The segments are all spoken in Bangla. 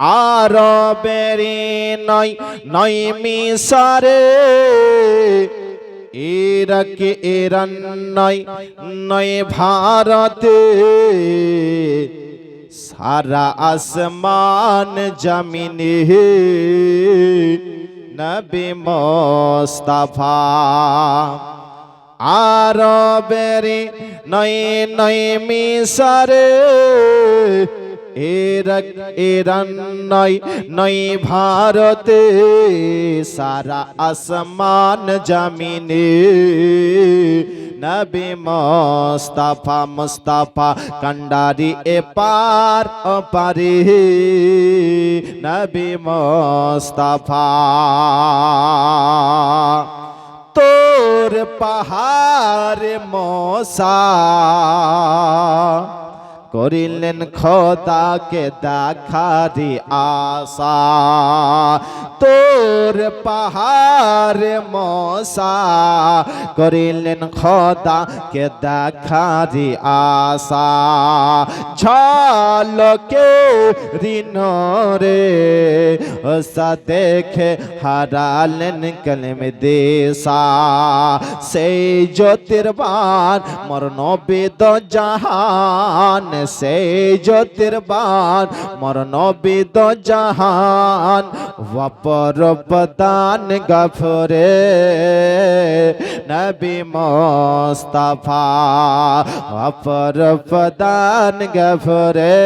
আরবেরি নয় নয় মিসারে ইরাক, ইরান নয় নয় ভারতে। সারা আসমান জমিনে নবী মোস্তফা। আরবেরি নয় নয় মিসারে ইরাক ইরান নয় নয় ভারতে, সারা আসমান জমিনে। নবী মুস্তাফা মুস্তাফা কন্ডারি এ পার পারে নবী মুস্তাফা, তোর পাহাড় মশা। করিলেন খোদাকে দেখারি আশা। তোর পাহাড় মশা। করিলেন খোদাকে দেখারি আশা। ঝলকে রে ওসা দেখে হারালেন কলম দেশা। সেই জ্যোতির্বান মর নবেদ জাহান সেই জ্যোতির্বান মর নবেদ জাহান ওপর প্রদান গফরে। নবী মোস্তফা অপর প্রদান গফরে।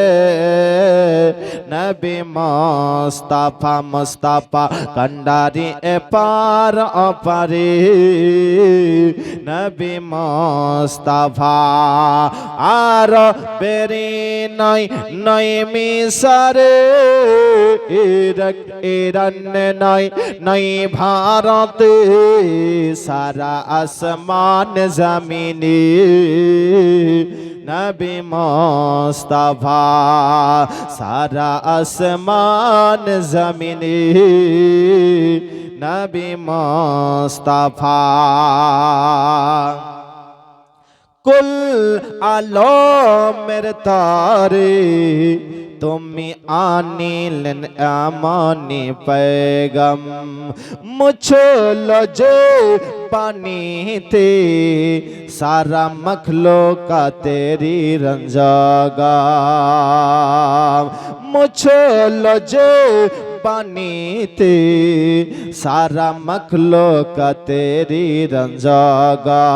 নবী মোস্তফা মোস্তফা, কন্ডারি এ পার অপারে। নবী মোস্তফা, আর বেরি নয় নয় মিসারে ইরাক ইরান নয় নয় ভারতে, সারা আসমান জমিনে। নবী মোস্তফা, সারা আসমান জমিনে। নবী মোস্তফা। কুল আলমের তারে তুমি আনিলেন আমানি পেগম। মুছল যে পানিতে, সারা মখলো কা তেরি রঞ্জাগা মুছল যে পানিতে সারা মখলো কা তেরি রঞ্জাগা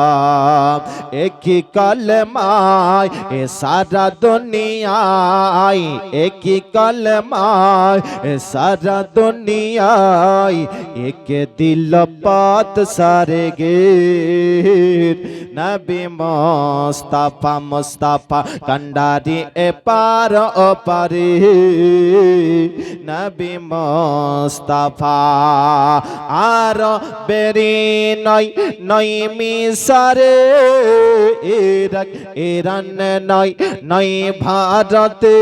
একই কলমায়, এ সারা দুনিয়ায়, একই কলমায়, এ সারা দুনিয়ায়, এক দিল পাত সারে গে নবী মোস্তফা মোস্তফা কন্ডারি এপার পার ও পারে নবী মোস্তফা আর বেরি নয় নয় মিসারে ইরাক ইরান নয় নয় ভারতে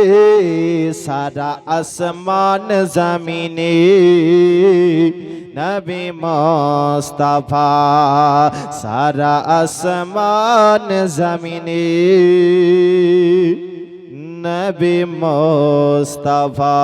সারা আসমান জমিনে নবী মোস্তফা সারা আসমান জমিনে নবী মোস্তফা।